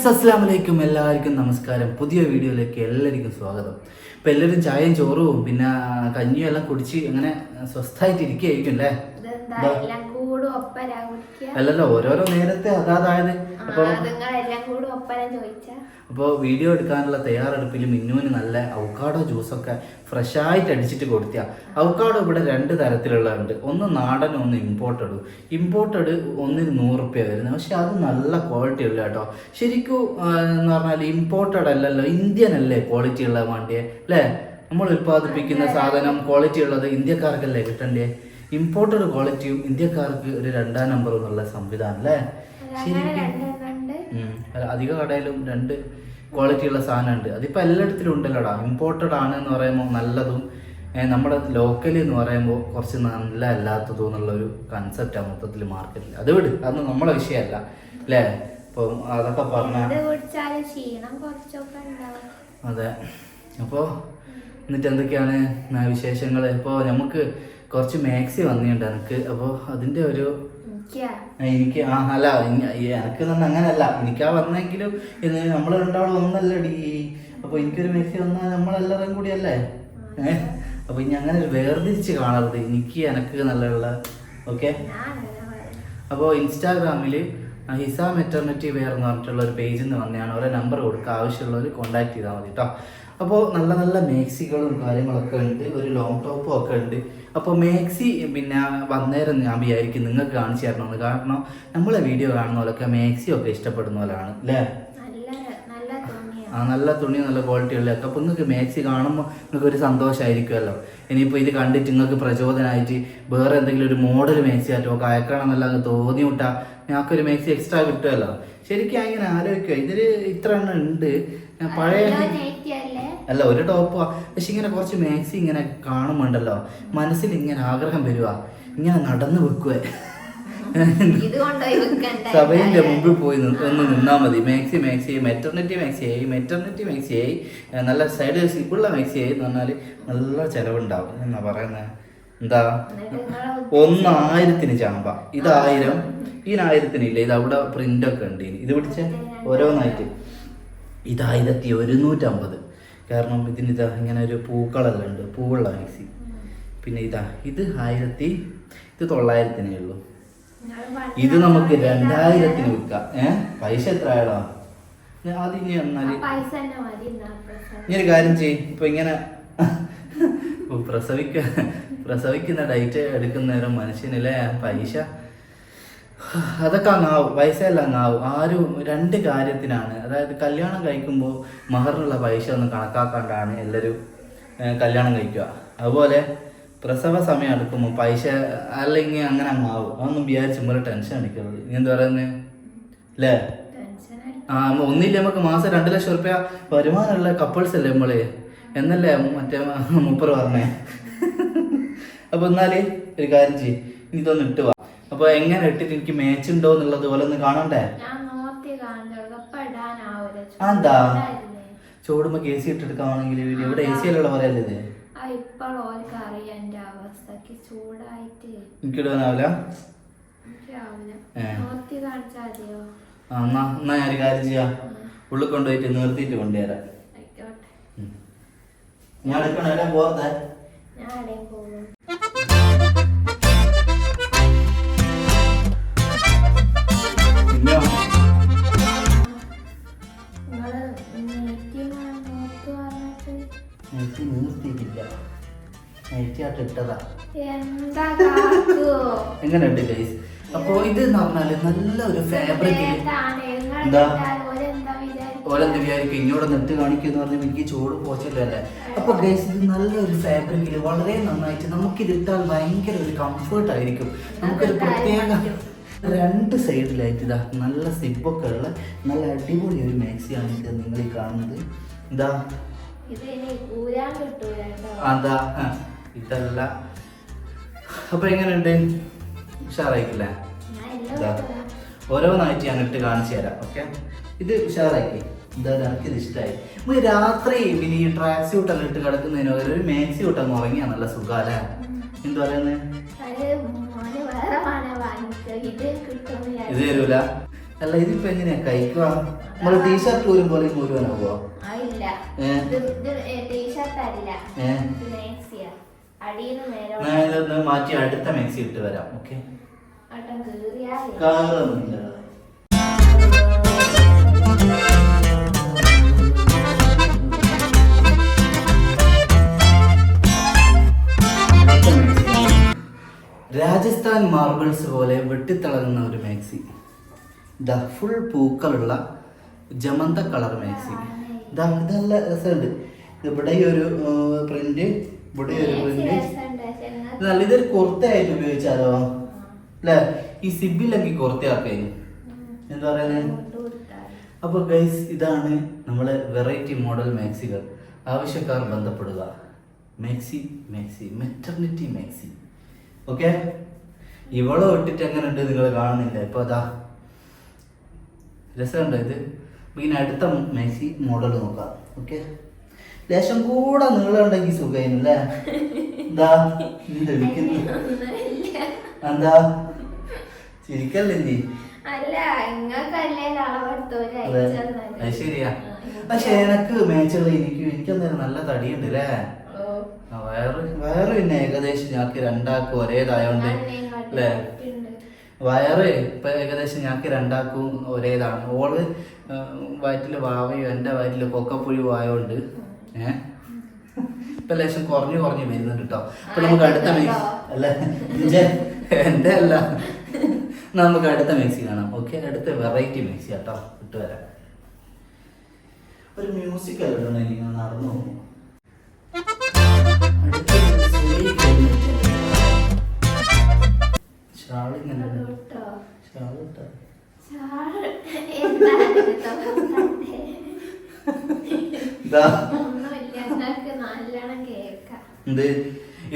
Friends അസ്സാം വലൈക്കും എല്ലാവർക്കും നമസ്കാരം. പുതിയ വീഡിയോയിലേക്ക് എല്ലാവർക്കും സ്വാഗതം. ഇപ്പം എല്ലാവരും ചായയും ചോറും പിന്നെ കഞ്ഞിയും എല്ലാം കുടിച്ച് അങ്ങനെ സ്വസ്ഥമായിട്ട് ഇരിക്കുകയായിരിക്കും അല്ലേ? അല്ലല്ലോ ഓരോരോ നേരത്തെ അതാതായത്. അപ്പൊ അപ്പോൾ വീഡിയോ എടുക്കാനുള്ള തയ്യാറെടുപ്പിൽ മിന്നുവിന് നല്ല ഔക്കാടോ ജ്യൂസൊക്കെ ഫ്രഷായിട്ട് അടിച്ചിട്ട് കൊടുത്തിയ. ഔക്കാടോ ഇവിടെ രണ്ട് തരത്തിലുള്ളതുണ്ട്. ഒന്ന് നാടൻ ഒന്ന് ഇമ്പോർട്ടഡ്. ഇമ്പോർട്ടഡ് ഒന്നിന് നൂറ് റുപ്യ വരുന്നത്. പക്ഷെ അത് നല്ല ക്വാളിറ്റി ഉള്ള കേട്ടോ. ശരിക്കും എന്ന് പറഞ്ഞാൽ ഇമ്പോർട്ടഡ് അല്ലല്ലോ ഇന്ത്യൻ അല്ലേ ക്വാളിറ്റി ഉള്ള വണ്ടിയെ? അല്ലേ? നമ്മൾ ഉൽപ്പാദിപ്പിക്കുന്ന സാധനം ക്വാളിറ്റി ഉള്ളത് ഇന്ത്യക്കാർക്കല്ലേ കിട്ടണ്ടേ? ഇമ്പോർട്ടഡ് ക്വാളിറ്റിയും ഇന്ത്യക്കാർക്ക് ഒരു രണ്ടാം നമ്പർ എന്നുള്ള സംവിധാനം അല്ലേ? ശരിക്കും അധിക കടയിലും രണ്ട് ക്വാളിറ്റി ഉള്ള സാധനമുണ്ട് അതിപ്പോൾ എല്ലായിടത്തിലും ഉണ്ടല്ലോടാ. ഇമ്പോർട്ടഡ് ആണ് എന്ന് പറയുമ്പോൾ നല്ലതും നമ്മുടെ ലോക്കൽ എന്ന് പറയുമ്പോൾ കുറച്ച് നല്ല അല്ലാത്തതും എന്നുള്ള ഒരു കൺസെപ്റ്റാണ് മൊത്തത്തിൽ മാർക്കറ്റിൽ അത് വിട്. അതൊന്നും നമ്മളെ വിഷയമല്ല. അല്ലേ? അപ്പം അതൊക്കെ പറഞ്ഞാൽ അതെ. അപ്പോൾ എന്നിട്ട് എന്തൊക്കെയാണ് വിശേഷങ്ങൾ ഇപ്പോൾ നമുക്ക് കുറച്ച് മാക്സി വന്നിട്ടുണ്ട് എനിക്ക്. അപ്പോൾ അതിന്റെ ഒരു എനിക്കാ. ആ, അല്ല എനിക്ക് തന്നെ അങ്ങനല്ല. എനിക്ക് ആ വന്നെങ്കിലും ഇത് നമ്മൾ രണ്ടാളും ഒന്നല്ലടി. അപ്പൊ എനിക്കൊരു മാക്സി വന്നാൽ നമ്മളെല്ലാവരും കൂടി അല്ലേ ഏഹ് അപ്പൊ ഇനി അങ്ങനെ ഒരു വേർതിരിച്ച് കാണരുത്. എനിക്ക് എനക്ക് നല്ലുള്ള ഓക്കെ? അപ്പോ ഇൻസ്റ്റാഗ്രാമിൽ അപ്പോൾ ഇൻസ്റ്റാഗ്രാമിൽ ഹിസ മെറ്റർണിറ്റി വെയർ എന്ന് പറഞ്ഞിട്ടുള്ള ഒരു പേജിൽ നിന്ന് വന്നതാണ് ഓരോ നമ്പർ കൊടുക്കുക. ആവശ്യമുള്ളവർ കോൺടാക്ട് ചെയ്താൽ മതി കേട്ടോ അപ്പോൾ നല്ല നല്ല മേക്സികളും കാര്യങ്ങളൊക്കെ ഉണ്ട്. ഒരു ലോങ് ടോപ്പും ഒക്കെ ഉണ്ട്. അപ്പോൾ മേക്സി പിന്നെ വന്നേരം ഞാൻ വിചാരിക്കും നിങ്ങൾക്ക് കാണിച്ചു തരണമെന്ന്. കാരണം നമ്മളെ വീഡിയോ കാണുന്ന പോലൊക്കെ മേക്സി ഒക്കെ ഇഷ്ടപ്പെടുന്ന പോലാണ് അല്ലേ ആ നല്ല തുണി നല്ല ക്വാളിറ്റി ഉള്ള അപ്പോൾ നിങ്ങൾക്ക് മാക്സി കാണുമ്പോൾ നിങ്ങൾക്ക് ഒരു സന്തോഷമായിരിക്കുമല്ലോ ഇനിയിപ്പോൾ ഇത് കണ്ടിട്ട് നിങ്ങൾക്ക് പ്രചോദനമായിട്ട് വേറെ എന്തെങ്കിലും ഒരു മോഡൽ മാക്സി ആയിട്ടോ ഒക്കെ അയക്കണം എന്നല്ല തോന്നി വിട്ടാൽ ഞങ്ങൾക്കൊരു മാക്സി എക്സ്ട്രാ കിട്ടുമല്ലോ. ശരിക്കും അങ്ങനെ ഇങ്ങനെ ആലോചിക്കുക ഇതിൽ ഇത്ര എണ്ണം ഉണ്ട്. പഴയ അല്ലേ? അല്ല ഒരു ടോപ്പാ പക്ഷെ ഇങ്ങനെ കുറച്ച് മാക്സി ഇങ്ങനെ കാണുമ്പോണ്ടല്ലോ മനസ്സിൽ ഇങ്ങനെ ആഗ്രഹം വരുക ഇങ്ങനെ നടന്നു വെക്കുക സഭയിന്റെ മുമ്പിൽ പോയി ഒന്ന് നിന്നാൽ മതി. മാക്സി മാക്സി മെറ്റർണിറ്റി മാക്സി ആയി മെറ്റർണിറ്റി മാക്സി ആയി നല്ല സൈഡ് സിബിളുള്ള മാക്സി ആയി എന്ന് പറഞ്ഞാൽ നല്ല ചെലവുണ്ടാവും എന്നാ പറയുന്നത് എന്താ? ഒന്നായിരത്തിന് ചാമ്പ. ഇതായിരം ഇതിനായിരത്തിന് ഇല്ല. ഇത് അവിടെ പ്രിന്റ് ഒക്കെ ഉണ്ട് ഇത് പിടിച്ച. ഓരോന്നായിട്ട്. ഇതായിരത്തി ഒരുന്നൂറ്റമ്പത്. കാരണം ഇതിന് ഇതാ ഇങ്ങനെ ഒരു പൂക്കളെല്ലാം ഉണ്ട്. പൂവുള്ള മാക്സി പിന്നെ ഇതാ ഇത് ആയിരത്തി ഇത് തൊള്ളായിരത്തിനേ ഉള്ളൂ. ഇത് നമുക്ക് രണ്ടായിരത്തിന് വിൽക്കാം ഏ? പൈസ എത്ര ആയടാ അത് ഇനി എന്നാൽ. ഇനി ഒരു കാര്യം ചെയ്യും. ഇപ്പൊ ഇങ്ങനെ പ്രസവിക്ക പ്രസവിക്കുന്ന ഡേറ്റ് എടുക്കുന്നേരം മനുഷ്യനല്ലേ? പൈസ. അതൊക്കെ അങ്ങാവും പൈസ എല്ലാം അങ്ങാവും ആരും രണ്ട് കാര്യത്തിനാണ്. അതായത് കല്യാണം കഴിക്കുമ്പോൾ മഹറിനുള്ള പൈസ ഒന്ന് കണക്കാക്കാണ്ടാണ് എല്ലാവരും ഏഹ്, കല്യാണം കഴിക്കുക. അതുപോലെ പ്രസവ സമയം എടുക്കുമ്പോൾ പൈസ അല്ലെങ്കിൽ അങ്ങനെ അങ്ങ് ആവും. അതൊന്നും വിചാരിച്ച് നമ്മൾ ടെൻഷൻ അടിക്കരുത്. നീ എന്താ പറയുന്നത് അല്ലേ ആ ഒന്നില്ല നമുക്ക് മാസം രണ്ട് ലക്ഷം റുപ്യ വരുമാനമുള്ള കപ്പിൾസ് അല്ലേ നമ്മൾ എന്നല്ലേ മറ്റേ മുപ്പർ പറഞ്ഞേ? അപ്പൊ എന്നാൽ ഒരു കാര്യം ചെയ്യ്. നീ ഇതൊന്ന് ഇട്ട് വാ. അപ്പൊ എങ്ങനെ ഇട്ടിട്ട് എനിക്ക് മാച്ച് ഉണ്ടോ എന്നുള്ളത് പോലെ ഒന്ന് കാണണ്ടേ? ഞാൻ ചോടുമ്പോ കെ സി ഇട്ടെടുക്കാണെങ്കിൽ ഇവിടെ എ സി അല്ലല്ലോ പറയല്ലേ ഇപ്പോൾ ഓർക്ക് അറിയാം അവസ്ഥക്ക് ചൂടായിട്ട്. എനിക്കിടാനാവില്ല. എനിക്കാവില്ല ഏ. നോക്കി കാണിച്ചാൽ മതിയോ? എന്നാ എന്നാ ഞാൻ കാര്യം ചെയ്യാം. ഉള്ളിൽ കൊണ്ടുപോയിട്ട് നിർത്തിയിട്ട് കൊണ്ടുവരാം. ഞാൻ എടുക്കണോ എല്ലാം പോകാത്ത ഞാൻ എവിടെയും പോകും. എനിക്ക് നിർത്തിയിട്ടില്ല ഇട്ടതാ. കാക്കു? എങ്ങനെയുണ്ട് ഗൈസ് അപ്പോ ഇത് എന്ന് പറഞ്ഞാൽ നല്ല ഒരു ഫാബ്രിക് എന്താ? ഓലെന്ത് വിചാരിക്കും? ഇങ്ങോട്ട് നെറ്റ് കാണിക്കുന്ന പറഞ്ഞാൽ എനിക്ക് ചോട് പോച്ചല്ലേ? അപ്പൊ ഗൈസ് ഇത് നല്ലൊരു ഫാബ്രിക്കിൽ വളരെ നന്നായിട്ട് നമുക്കിത് ഇട്ടാൽ ഭയങ്കര ഒരു കംഫർട്ട് ആയിരിക്കും. നമുക്കൊരു പ്രത്യേക രണ്ട് സൈഡിലായിട്ട് ഇതാ നല്ല സിബൊക്കെ ഉള്ള നല്ല അടിപൊളി ഒരു മാക്സിയാണ് ഇത് നിങ്ങൾ കാണുന്നത്. ഇതാ. അതാ ഇതല്ല. അപ്പൊ എങ്ങനെയുണ്ട്? ഉഷാറായിക്കില്ലേ ഇതാ. ഓരോന്നായിട്ട് ഞാൻ ഇട്ട് കാണിച്ചു തരാം ഓക്കെ ഇത് ഉഷാറാക്കി എന്താ എനിക്കിത് ഇഷ്ടമായി നമുക്ക് രാത്രി പിന്നെ ഈ ട്രാക്ക് സ്യൂട്ട് എല്ലാം ഇട്ട് കിടക്കുന്നതിന് ഒരു മാക്സി ഊട്ടം ഉറങ്ങിയാ നല്ല സുഖാല എന്താ പറയുന്നത്. ഇത് ഇത് തരൂല. അല്ല ഇതിപ്പോ എങ്ങനെയാ? കഴിക്കുക നമ്മൾ ടീഷർട്ട് പോലും പോലെ ഊരുവാനാവോ മാറ്റി അടുത്ത മെക്സി ഇട്ട് വരാം ഓക്കെ? കാറൊന്നുമില്ല. രാജസ്ഥാൻ മാർബിൾസ് പോലെ വെട്ടിത്തിളങ്ങുന്ന ഒരു മാക്സി. ദ ഫുൾ പൂക്കളുള്ള ജമന്ത കളർ മാക്സി. ഇതാ നല്ല രസമുണ്ട്. ഇവിടെ ഈ ഒരു പ്രിന്റ് ഇവിടെ ഒരു പ്രിന്റ് നല്ല ഇതൊരു കുർത്തയായിട്ട് ഉപയോഗിച്ചാലോ? അല്ലേ? ഈ സിബിലൊക്കെ കുർത്തയാക്കേ ഉം. എന്താ പറയുന്നത് അപ്പൊ. അപ്പോൾ ഗൈസ് ഇതാണ് നമ്മളെ വെറൈറ്റി മോഡൽ മാക്സികൾ. ആവശ്യക്കാർ ബന്ധപ്പെടുക. Maxi maxi maternity maxi. Okay? ഇവളോ ഇട്ടിട്ട് എങ്ങനെ ഉണ്ട് നിങ്ങൾ കാണുന്നില്ല. ഇപ്പൊ അതാ. രസമുണ്ടോ ഇത്? ഇനി അടുത്ത മെസ്സി മോഡൽ നോക്കാം. ഓക്കെ ലേശം കൂടെ നീളമുണ്ടെങ്കിൽ സുഖമായിരുന്നല്ലേ എന്താ? നീ ലഭിക്കുന്നു. എന്താ? ചിരിക്കല്ലേ നീ? അല്ല അതെ. ശരിയാ. പക്ഷെ എനക്ക് മേച്ചുള്ള എനിക്ക് എനിക്കെന്തായാലും നല്ല തടിയുണ്ട് അല്ലേ? വയറ് വയറ് പിന്നെ ഏകദേശം ഞങ്ങൾക്ക് രണ്ടാക്കും ഒരേതായോണ്ട് അല്ലേ. വയറ് ഇപ്പം ഏകദേശം ഞങ്ങൾക്ക് രണ്ടാക്കും ഒരേതാണ്. ഓൾ വയറ്റിൽ വാവയും എന്റെ വയറ്റിൽ കൊക്കപ്പുഴി ആയതുകൊണ്ട് ഏഹ് ഇപ്പം ലേശം കുറഞ്ഞു കുറഞ്ഞു വരുന്നുണ്ട് കേട്ടോ അപ്പം നമുക്ക് അടുത്ത മിക്സ് അല്ല എന്റെ അല്ല. നമുക്ക് അടുത്ത മിക്സി കാണാം. ഓക്കെ അടുത്ത വെറൈറ്റി മിക്സി കേട്ടോ ഇട്ട് വരാം. ഒരു മ്യൂസിക് അല്ലോ നടന്നു പോകും. ഷാളിങ്ങനെ അത് വിട്ടോ. ഷാളിട്ടോ ചാറ് എന്താണ്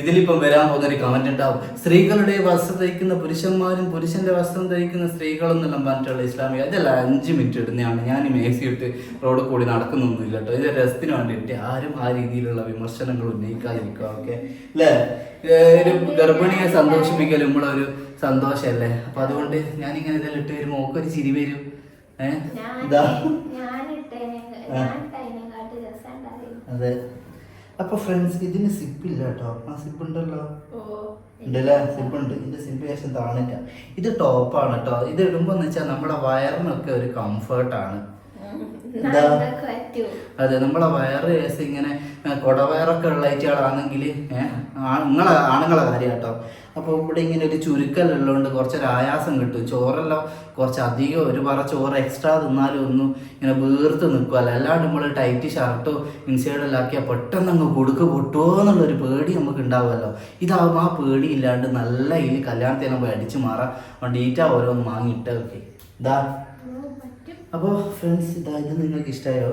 ഇതിലിപ്പം വരാൻ പോകുന്ന ഒരു കമന്റ് ഉണ്ടാവും. സ്ത്രീകളുടെ വസ്ത്രം ധരിക്കുന്ന പുരുഷന്മാരും പുരുഷന്റെ വസ്ത്രം ധരിക്കുന്ന സ്ത്രീകളും എന്നെല്ലാം പറഞ്ഞിട്ടുള്ള ഇസ്ലാമിക. അതല്ല അഞ്ച് മിനിറ്റ് ഇടുന്നതാണ്. ഞാൻ ഈ മേസി ഇട്ട് റോഡ് കൂടി നടക്കുന്നൊന്നുമില്ല കേട്ടോ. ഇത് രസത്തിന് വേണ്ടിയിട്ട് ആരും ആ രീതിയിലുള്ള വിമർശനങ്ങൾ ഉന്നയിക്കാതിരിക്കുക ഓക്കെ അല്ലേ ഒരു ഗർഭിണിയെ സന്തോഷിപ്പിക്കൽ ഒരു സന്തോഷമല്ലേ? അപ്പൊ അതുകൊണ്ട് ഞാനിങ്ങനെ ഇതെല്ലാം ഇട്ട് വരുമ്പോൾ ഓക്കൊരു ചിരി വരും. ഏഹ് ഞാൻ ഇതാ. ഞാൻ അതെ. അപ്പൊ ഫ്രണ്ട്സ് ഇതിന് സിപ്പ് ഇല്ല കേട്ടോ. ആ സിപ്പ് ഉണ്ടല്ലോ. ഉണ്ടല്ലേ? സിപ്പ് ഉണ്ട്. ഇതിന്റെ സിപ്പ് ശേഷം താണില്ല ഇത് ടോപ്പാണ് കേട്ടോ. ഇത് ഇടുമ്പോ എന്ന് വെച്ചാൽ നമ്മുടെ വയറിനൊക്കെ ഒരു കംഫർട്ടാണ് എന്താ? അതെ നമ്മളെ വയറ് കേസ് ഇങ്ങനെ കൊട കുടവയറൊക്കെ ഉള്ള ആളാണെങ്കിൽ നിങ്ങളെ ആണുങ്ങളെ കാര്യം കേട്ടോ അപ്പോൾ ഇവിടെ ഇങ്ങനെ ഒരു ചുരുക്കലുള്ളതുകൊണ്ട് കുറച്ചൊരു ആയാസം കിട്ടും. ചോറെല്ലാം കുറച്ച് അധികം ഒരു പറ ചോറ് എക്സ്ട്രാ തിന്നാലും ഒന്നും ഇങ്ങനെ വീർത്ത് നിൽക്കുമല്ലോ അല്ലാണ്ട് നമ്മൾ ടൈറ്റ് ഷർട്ടോ ഇൻസൈഡെല്ലാം ആക്കിയാൽ പെട്ടെന്ന് അങ്ങ് കൊടുക്ക് പൊട്ടുമോ എന്നുള്ളൊരു പേടി നമുക്ക് ഉണ്ടാവുമല്ലോ. ഇതാവുമ്പോൾ ആ പേടി ഇല്ലാണ്ട് നല്ല ഈ കല്യാണത്തിന് നമ്മൾ അടിച്ചു മാറാം. ഈറ്റ ഓരോന്ന് വാങ്ങിയിട്ട് ഓക്കെ ഇതാ അപ്പോൾ ഫ്രണ്ട്സ് ഇതാ ഇത് നിങ്ങൾക്ക് ഇഷ്ടമായോ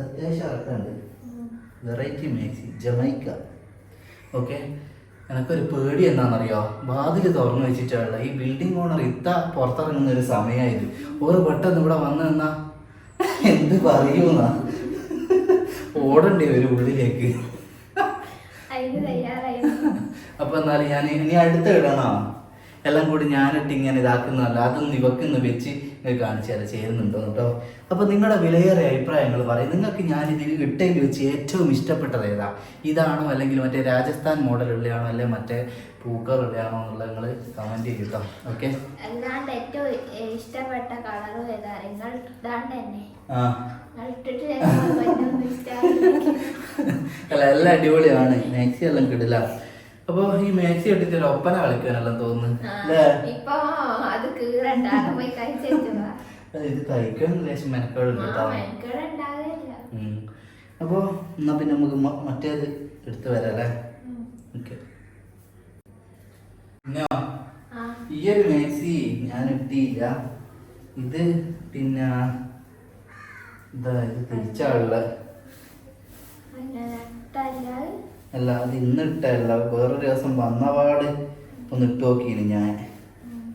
അത്യാവശ്യം ഇറക്കുന്നുണ്ട് വെറൈറ്റി മാക്സി ജമൈക്ക ഓക്കെ എനക്കൊരു പേടി എന്താണെന്നറിയോ? വാതിൽ തുറന്നു വെച്ചിട്ടുള്ള ഈ ബിൽഡിംഗ് ഓണർ ഇത്ത പുറത്തിറങ്ങുന്ന ഒരു സമയമായത് ഓറ് പെട്ടെന്ന് ഇവിടെ വന്നു നിന്നാ? എന്ത് പറയൂന്നാ ഓടണ്ടേ ഒരു ഉള്ളിലേക്ക്? അപ്പൊ എന്നാലും ഞാൻ ഇനി അടുത്ത ഇടണോ? എല്ലാം കൂടി ഞാനിട്ട് ഇങ്ങനെ ഇതാക്കുന്നതല്ല അതൊന്നും ഇവക്കൊന്ന് വെച്ച് നിങ്ങൾ കാണിച്ചു തരാം ചേരുന്നുണ്ടോ കേട്ടോ. അപ്പോൾ നിങ്ങളുടെ വിലയേറിയ അഭിപ്രായങ്ങൾ പറയും. നിങ്ങൾക്ക് ഞാൻ ഇതിൽ ഇട്ടതിൽ വെച്ച് ഏറ്റവും ഇഷ്ടപ്പെട്ടത് ഏതാ? ഇതാണോ അല്ലെങ്കിൽ മറ്റേ രാജസ്ഥാൻ മോഡൽ ഉള്ളയാണോ അല്ലെങ്കിൽ മറ്റേ പൂക്കർ ഉള്ളയാണോ എന്നുള്ളത് നിങ്ങൾ കമന്റ് ചെയ്യും കേട്ടോ. ഓക്കെ ഏറ്റവും ഇഷ്ടപ്പെട്ട കളർ ഏതാ? നിങ്ങൾ ഇതാണ്ട് തന്നെ. ആ. അല്ല എല്ലാം അടിപൊളിയാണ്. മാക്സി എല്ലാം കിടില്ല അപ്പോൾ ഈ മാക്സി ഇട്ടിട്ട് ഒപ്പന കളിക്കാനെല്ലാം തോന്നുന്നു? അപ്പൊ ഇപ്പൊ അത് കീറണ്ട പോയി കഴിച്ചു ഇത് ലേശം മെനക്കേടുണ്ട്. അപ്പോ എന്നാ പിന്നെ നമുക്ക് മറ്റേത് എടുത്തു വരാല്ലേ ഓക്കെ. ആ. ഈ ഒരു മാക്സി ഞാൻ ഇട്ടിയില്ല. ഇത് പിന്നെ ഇതാ ഇത് തിരിച്ചാളുള്ള അല്ല അത് ഇന്നിട്ടല്ല. വേറൊരു ദിവസം വന്നപാട് ഒന്ന് ഇട്ട് നോക്കിയിന് ഞാൻ.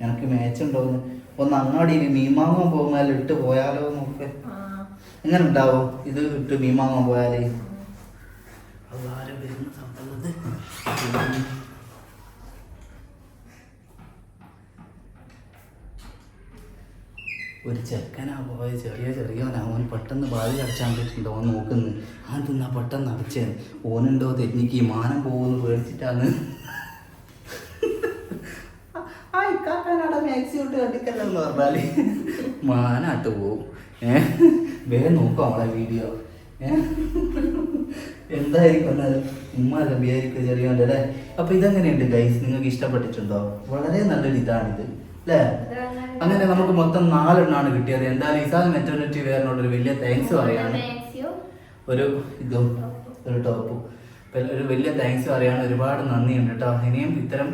എനിക്ക് മാച്ചുണ്ടോന്ന് ഒന്ന് അങ്ങാടി മീൻ വാങ്ങാൻ പോകുമ്പോൾ ഇട്ട് പോയാലോ നോക്ക് എങ്ങനെ ഉണ്ടാവും? ഇത് ഇട്ട് മീൻ പോയാലേ? പോയാൽ അതാരും വരുന്ന സംഭവത് ഒരു ചെക്കനാ പോയ ചെറിയ ചെറിയവനാ. ഓൻ പെട്ടെന്ന് ബാധി അടച്ചാൻ പറ്റുന്നുണ്ടോ ഓൻ നോക്കുന്നു. ആ തിന്നാ പെട്ടെന്ന് അടച്ചേ ഓനുണ്ടോ തെറ്റിക്ക്? മാനം പോകുമെന്ന് പേടിച്ചിട്ടാണ്. മാനാട്ട് പോവും. ഏ? വേഗം നോക്കാം അവളെ വീഡിയോ. എന്തായിരിക്കും എന്നാൽ ഉമ്മ ലഭ്യായിരിക്കും ചെറിയ അപ്പൊ ഇതെങ്ങനെയുണ്ട് ഗൈസ് നിങ്ങൾക്ക് ഇഷ്ടപ്പെട്ടിട്ടുണ്ടോ? വളരെ നല്ലൊരു ഇതാണിത് അല്ലേ അങ്ങനെ നമുക്ക് മൊത്തം നാലെണ്ണാണ് കിട്ടിയത്. എന്തായാലും ഇസാദ് മെറ്റർണിറ്റി വെയറിനോട് ഒരു വലിയ താങ്ക്സ് പറയാണ്. ഒരു ഇതും ഒരു ടോപ്പും ഒരു വലിയ താങ്ക്സ് പറയാണ്. ഒരുപാട് നന്ദിയുണ്ട് കേട്ടോ ഇനിയും ഇത്തരം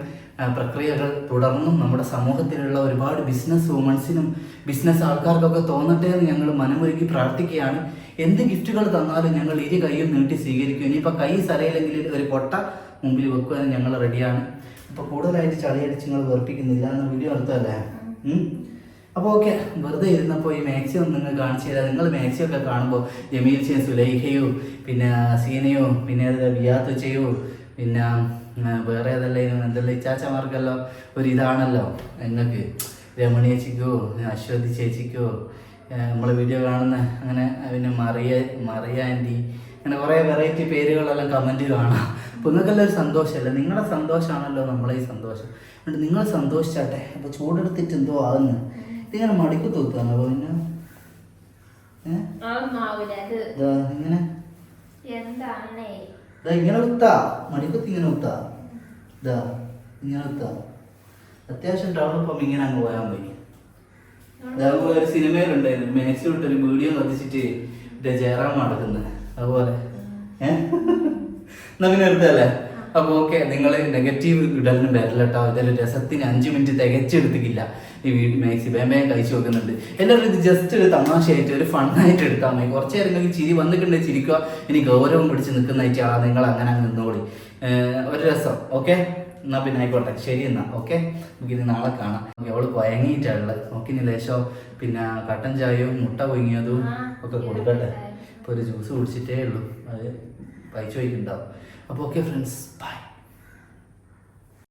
പ്രക്രിയകൾ തുടർന്നും നമ്മുടെ സമൂഹത്തിലുള്ള ഒരുപാട് ബിസിനസ് വുമൺസിനും ബിസിനസ് ആൾക്കാർക്കൊക്കെ തോന്നട്ടെ എന്ന് ഞങ്ങൾ മനമൊരുക്കി പ്രാർത്ഥിക്കുകയാണ്. എന്ത് ഗിഫ്റ്റുകൾ തന്നാലും ഞങ്ങൾ ഇരു കൈയും നീട്ടി സ്വീകരിക്കും. ഇനിയിപ്പോൾ കൈ സരയില്ലെങ്കിൽ ഒരു കൊട്ട മുമ്പിൽ വെക്കുവാൻ ഞങ്ങൾ റെഡിയാണ് അപ്പോൾ കൂടുതലായിട്ട് ചളിയടിച്ച് നിങ്ങൾ വെറുപ്പിക്കുന്നില്ല എന്ന വീഡിയോ അർത്ഥമല്ലേ അപ്പോൾ ഓക്കെ വെറുതെ ഇരുന്നപ്പോൾ ഈ മാക്സി ഒന്ന് നിങ്ങൾ കാണിച്ചു തരാം. നിങ്ങൾ മാക്സി ഒക്കെ കാണുമ്പോൾ ജമീൽ ചേ സുലൈഖയോ പിന്നെ സീനയോ പിന്നെ അത് വിയാത്ത് ചെയ്യോ പിന്നെ വേറെ ഏതെല്ലാം എന്തെല്ലാം ഇച്ചാച്ചമാർക്കെല്ലാം ഒരു ഇതാണല്ലോ നിങ്ങൾക്ക്. രമണി ചേച്ചിക്കോ അശ്വതി ചേച്ചിക്കോ നമ്മളെ വീഡിയോ കാണുന്ന അങ്ങനെ പിന്നെ മറിയ മറിയ ആന്റി അങ്ങനെ കുറേ വെറൈറ്റി പേരുകളെല്ലാം കമന്റ് കാണാം. അപ്പോൾ നിങ്ങൾക്കെല്ലാം ഒരു സന്തോഷമല്ലേ നിങ്ങളുടെ സന്തോഷമാണല്ലോ നമ്മളെ ഈ സന്തോഷം. അതുകൊണ്ട് നിങ്ങൾ സന്തോഷിച്ചാട്ടെ? അപ്പോൾ ചൂടെടുത്തിട്ട് എന്തോ ആകുന്നു ഇതിങ്ങനെ മടിക്ക് തൂത്താണ് അപ്പോൾ പിന്നെ? ഇങ്ങനെ. ഇതാ ഇങ്ങനെ കുത്താ മടിക്കുത്തി ഇങ്ങനെ കുത്താ ഇതാ ഇങ്ങനെ കുത്താ അത്യാവശ്യം ടൗണിപ്പം ഇങ്ങനെ അങ്ങ് പോയാൽ പോയി ഒരു സിനിമയിലുണ്ടായിരുന്നു മേച്ചിട്ടൊരു വീഡിയോ കത്തിച്ചിട്ട് ജയറാം നടക്കുന്നത് അതുപോലെ. ഏഹ് എന്നാ പിന്നെ എടുത്തല്ലേ അപ്പൊ ഓക്കെ നിങ്ങൾ നെഗറ്റീവ് ഇടലിന് വരില്ല കേട്ടോ. ഇതൊരു രസത്തിന് അഞ്ച് മിനിറ്റ് തികച്ചെടുത്തിക്കില്ല ഈ വീട് മാക്സി വേമ്പയം കഴിച്ചു വെക്കുന്നുണ്ട്. എല്ലാവരും ഇത് ജസ്റ്റ് ഒരു തമാശയായിട്ട് ഒരു ഫണ്ണായിട്ട് എടുത്താൽ മതി കുറച്ച് നേരം നിങ്ങൾക്ക് ചിരി വന്നിട്ടുണ്ടെങ്കിൽ ചിരിക്കുക. ഇനി ഗൗരവം പിടിച്ച് നിൽക്കുന്നതായിട്ട് ആ നിങ്ങൾ അങ്ങനെ അങ്ങ് നിന്നോളി ഒരു രസം. ഓക്കെ? എന്നാ പിന്നെ ആയിക്കോട്ടെ. ശരി എന്നാ. ഓക്കെ? നമുക്കിത് നാളെ കാണാം. അവൾ അവൾ കൊയങ്ങിയിട്ടുള്ളത് നോക്കിനി ലേശം പിന്നെ കട്ടൻ ചായയും മുട്ട പൊങ്ങിയതും ഒക്കെ കൊടുക്കട്ടെ. ഇപ്പോൾ ഒരു ജ്യൂസ് കുടിച്ചിട്ടേ ഉള്ളൂ. അത് കഴിച്ചു വയ്ക്കുന്നുണ്ടാവും അപ്പോൾ ഓക്കെ ഫ്രണ്ട്സ് ബൈ